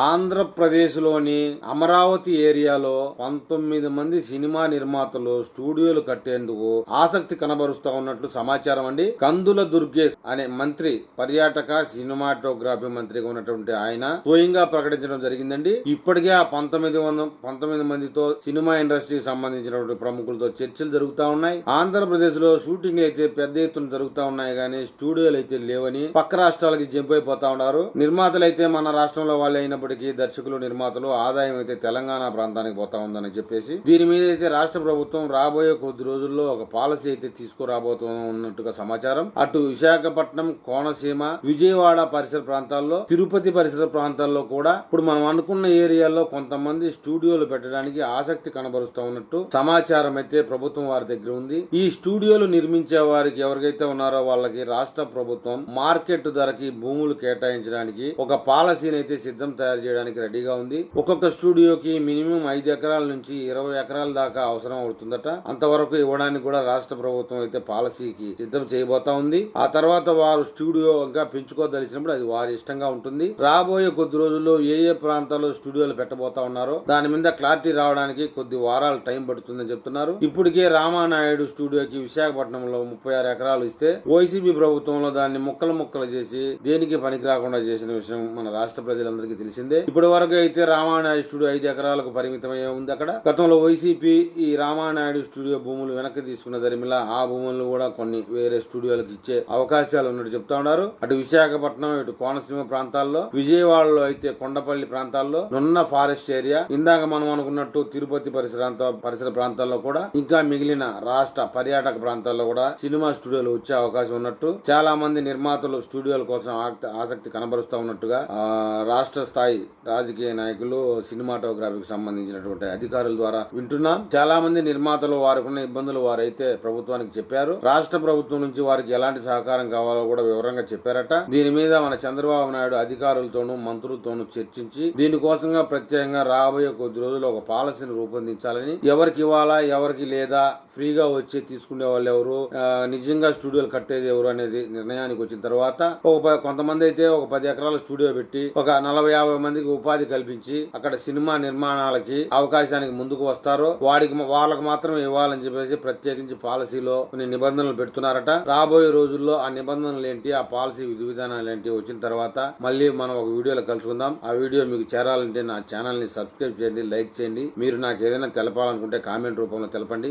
ఆంధ్రప్రదేశ్లోని అమరావతి ఏరియాలో పంతొమ్మిది మంది సినిమా నిర్మాతలు స్టూడియోలు కట్టేందుకు ఆసక్తి కనబరుస్తా ఉన్నట్లు సమాచారం అండి. కందుల దుర్గేష్ అనే మంత్రి పర్యాటక సినిమాటోగ్రఫీ మంత్రిగా ఉన్నటువంటి ఆయన స్వయంగా ప్రకటించడం జరిగిందండి. ఇప్పటికే ఆ పంతొమ్మిది వందల పంతొమ్మిది మందితో సినిమా ఇండస్ట్రీకి సంబంధించినటువంటి ప్రముఖులతో చర్చలు జరుగుతూ ఉన్నాయి. ఆంధ్రప్రదేశ్లో షూటింగ్ అయితే పెద్ద ఎత్తున జరుగుతూ ఉన్నాయి కానీ స్టూడియోలు అయితే లేవని పక్క రాష్ట్రాలకి జంప్ అయిపోతా ఉన్నారు. నిర్మాతలు అయితే మన రాష్ట్రంలో వాళ్ళే అయినప్పటికీ దర్శకులు నిర్మాతలు ఆదాయం అయితే తెలంగాణ ప్రాంతానికి పోతా ఉందని చెప్పేసి దీని మీద అయితే రాష్ట్ర ప్రభుత్వం రాబోయే కొద్ది రోజుల్లో ఒక పాలసీ అయితే తీసుకురాబోతున్నట్టుగా సమాచారం. అటు విశాఖపట్నం కోనసీమ విజయవాడ పరిసర ప్రాంతాల్లో తిరుపతి పరిసర ప్రాంతాల్లో కూడా ఇప్పుడు మనం అనుకున్న ఏరియాలో కొంతమంది స్టూడియోలు పెట్టడానికి ఆసక్తి కనబరుస్తా ఉన్నట్టు సమాచారం అయితే ప్రభుత్వం వారి దగ్గర ఉంది. ఈ స్టూడియోలు నిర్మించే వారికి ఎవరికైతే ఉన్నారో వాళ్ళకి రాష్ట్ర ప్రభుత్వం మార్కెట్ ధరకి భూములు కేటాయించడానికి ఒక పాలసీని అయితే సిద్ధం తయారు చేయడానికి రెడీగా ఉంది. ఒక్కొక్క స్టూడియోకి మినిమం ఐదు ఎకరాల నుంచి ఇరవై ఎకరాల దాకా అవసరం అవుతుందట. అంతవరకు ఇవ్వడానికి కూడా రాష్ట్ర ప్రభుత్వం అయితే పాలసీకి సిద్ధం చేయబోతా ఉంది. ఆ తర్వాత వారు స్టూడియో ఇంకా పెంచుకోదలిసినప్పుడు అది వారి ఇష్టంగా ఉంటుంది. రాబోయే కొద్ది రోజుల్లో ఏ ఏ ప్రాంతాల్లో స్టూడియోలు పెట్టబోతా ఉన్నారో దాని మీద క్లారిటీ రావడానికి కొద్ది వారాలు టైం పడుతుందని చెప్తున్నారు. ఇప్పటికే రామానాయుడు స్టూడియోకి విశాఖపట్నంలో ముప్పై ఆరు ఎకరాలు ఇస్తే వైసీపీ ప్రభుత్వంలో దాన్ని ముక్కలు ముక్కలు చేసి దేనికి పనికి రాకుండా చేసిన విషయం మన రాష్ట్ర ప్రజలందరికీ తెలిసిందే ఇప్పటి వరకు అయితే రామానాయుడు స్టూడియో ఐదు ఎకరాలకు పరిమితమై ఉంది అక్కడ. గతంలో వైసీపీ ఈ రామానాయుడు స్టూడియో భూములు వెనక్కి తీసుకున్న దరిమిలా ఆ భూములను కూడా కొన్ని వేరే స్టూడియోలకు ఇచ్చే అవకాశాలు ఉన్నట్టు చెప్తా ఉన్నారు. అటు విశాఖపట్నం ఇటు కోనసీమ ప్రాంతాల్లో విజయవాడలో అయితే కొండపల్లి ప్రాంతాల్లో నున్న ఫారెస్ట్ ఏరియా ఇందాక మనం అనుకున్నట్టు తిరుపతి పరిసరాంత పరిసర ప్రాంతాల్లో కూడా ఇంకా మిగిలిన రాష్ట్ర పర్యాటక ప్రాంతాల్లో కూడా సినిమా స్టూడియోలు వచ్చే అవకాశం ఉన్నట్టు చాలా మంది నిర్మాతలు స్టూడియోల కోసం ఆసక్తి కనబరుస్తా ఉన్నట్టుగా రాష్ట్ర స్థాయి రాజకీయ నాయకులు సినిమాటోగ్రఫీకి సంబంధించినటువంటి అధికారుల ద్వారా వింటున్నాం. చాలా మంది నిర్మాతలు వారికున్న ఇబ్బందులు వారైతే ప్రభుత్వానికి చెప్పారు. రాష్ట్ర ప్రభుత్వం నుంచి వారికి ఎలాంటి సహకారం కావాలో కూడా వివరంగా చెప్పారట. దీని మీద మన చంద్రబాబు నాయుడు అధికారులతోనూ మంత్రులతోనూ చర్చించి దీనికోసంగా ప్రత్యేకంగా రాబోయే కొద్ది రోజులు ఒక పాలసీని రూపొందించాలని ఎవరికి ఇవ్వాలా ఎవరికి లేదా ఫ్రీగా వచ్చి తీసుకునే వాళ్ళు ఎవరు నిజంగా స్టూడియోలు కట్టేది ఎవరు అనేది నిర్ణయానికి వచ్చిన తర్వాత ఒక కొంతమంది అయితే ఒక పది ఎకరాల స్టూడియో పెట్టి ఒక నలభై యాభై మందికి ఉపాధి కల్పించి అక్కడ సినిమా నిర్మాణాలకి అవకాశానికి ముందుకు వస్తారో వాడికి వాళ్ళకి మాత్రం ఇవ్వాలని చెప్పేసి ప్రత్యేకించి పాలసీలో కొన్ని నిబంధనలు పెడుతున్నారట. రాబోయే రోజుల్లో ఆ నిబంధనలు ఏంటి ఆ పాలసీ విధి విధానాలు ఏంటి వచ్చిన తర్వాత మళ్ళీ మనం ఒక వీడియోలో కలుసుకుందాం. ఆ వీడియో మీకు చేరాలంటే నా ఛానల్ని సబ్స్క్రైబ్ చేయండి లైక్ చేయండి. మీరు నాకు ఏదైనా తెలపాలనుకుంటే కామెంట్ రూపంలో తెలపండి.